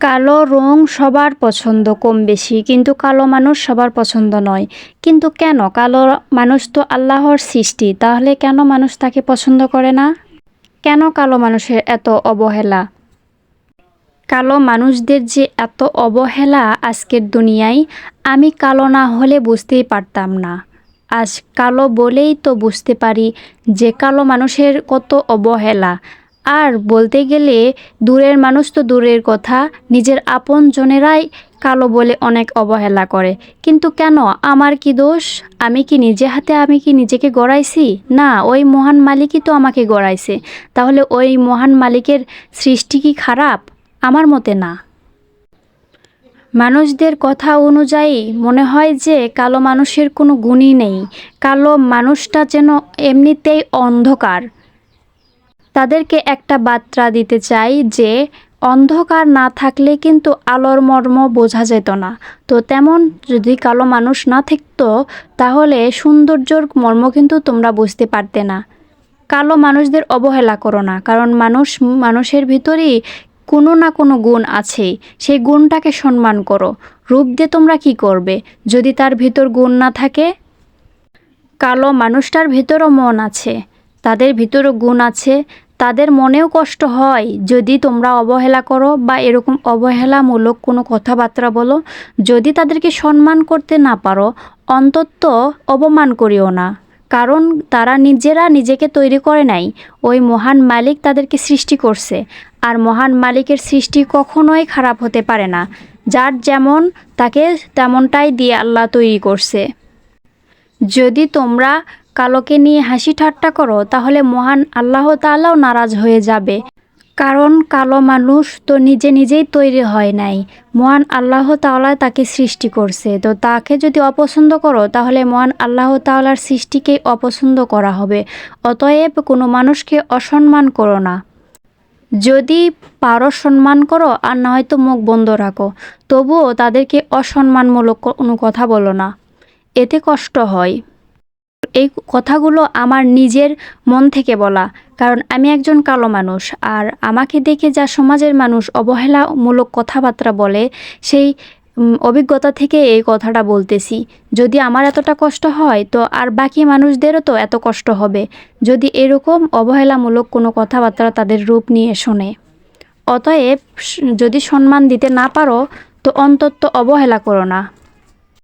কালো রং সবার পছন্দ কম বেশি, কিন্তু কালো মানুষ সবার পছন্দ নয়। কিন্তু কেন? কালো মানুষ তো আল্লাহর সৃষ্টি, তাহলে কেন মানুষ তাকে পছন্দ করে না? কেন কালো মানুষের এত অবহেলা? কালো মানুষদের যে এত অবহেলা আজকের দুনিয়ায়, আমি কালো না হলে বুঝতেই পারতাম না। আজ কালো বলেই তো বুঝতে পারি যে কালো মানুষের কত অবহেলা। আর বলতে গেলে দূরের মানুষ তো দূরের কথা, নিজের আপন জনেরাই কালো বলে অনেক অবহেলা করে। কিন্তু কেন? আমার কি দোষ? আমি কি নিজে হাতে আমি কি নিজেকে গড়াইছি? না, ওই মহান মালিকই তো আমাকে গড়াইছে। তাহলে ওই মহান মালিকের সৃষ্টি কি খারাপ? আমার মতে না। মানুষদের কথা অনুযায়ী মনে হয় যে কালো মানুষের কোনো গুণই নেই। কালো মানুষটা যেন এমনিতেই অন্ধকার। তাদেরকে একটা বার্তা দিতে চাই যে, অন্ধকার না থাকলে কিন্তু আলোর মর্ম বোঝা যেত না। তো তেমন যদি কালো মানুষ না থাকতো, তাহলে সৌন্দর্যর মর্ম কিন্তু তোমরা বুঝতে পারতে না। কালো মানুষদের অবহেলা করো না, কারণ মানুষ, মানুষের ভিতরেই কোনো না কোনো গুণ আছে সেই গুণটাকে সম্মান করো। রূপ দিয়ে তোমরা কি করবে? যদি তার ভিতর গুণ না থাকে? কালো মানুষটার ভিতরও মন আছে। তাদের ভিতরও গুণ আছে। তাদের মনেও কষ্ট হয়। যদি তোমরা অবহেলা করো বা এরকম অবহেলামূলক কোনো কথাবার্তা বলো, যদি তাদেরকে সম্মান করতে না পারো, অন্তত অপমান করিও না। কারণ তারা নিজেরা নিজেকে তৈরি করে নাই। ওই মহান মালিক তাদেরকে সৃষ্টি করছে। আর মহান মালিকের সৃষ্টি কখনোই খারাপ হতে পারে না। যার যেমন, তাকে তেমনটাই দিয়ে আল্লাহ তৈরি করছে। যদি তোমরা কালোকে নিয়ে হাসি ঠাট্টা করো, তাহলে মহান আল্লাহ তাআলাও নারাজ হয়ে যাবে। কারণ কালো মানুষ তো নিজে নিজেই তৈরি হয় নাই। মহান আল্লাহ তাআলা তাকে সৃষ্টি করছে। তো তাকে যদি অপছন্দ করো, তাহলে মহান আল্লাহ তাআলার সৃষ্টিকেই অপছন্দ করা হবে। অতএব কোনো মানুষকে অসম্মান করো না। যদি পারো সম্মান করো, আর না হয়তো মুখ বন্ধ রাখো। তবুও তাদেরকে অসম্মানমূলক কোনো কথা বলো না। এতে কষ্ট হয়। এই কথাগুলো আমার নিজের মন থেকে বলা। কারণ আমি একজন কালো মানুষ, আর আমাকে দেখে যা সমাজের মানুষ অবহেলামূলক কথাবার্তা বলে, সেই অভিজ্ঞতা থেকে এই কথাটা বলতেছি। যদি আমার এতটা কষ্ট হয়, তো আর বাকি মানুষদেরও তো এত কষ্ট হবে। যদি এরকম অবহেলামূলক কোনো কথাবার্তা তাদের রূপ নিয়ে শোনে। অতএব, যদি সম্মান দিতে না পারো, তো অন্তত অবহেলা করো না।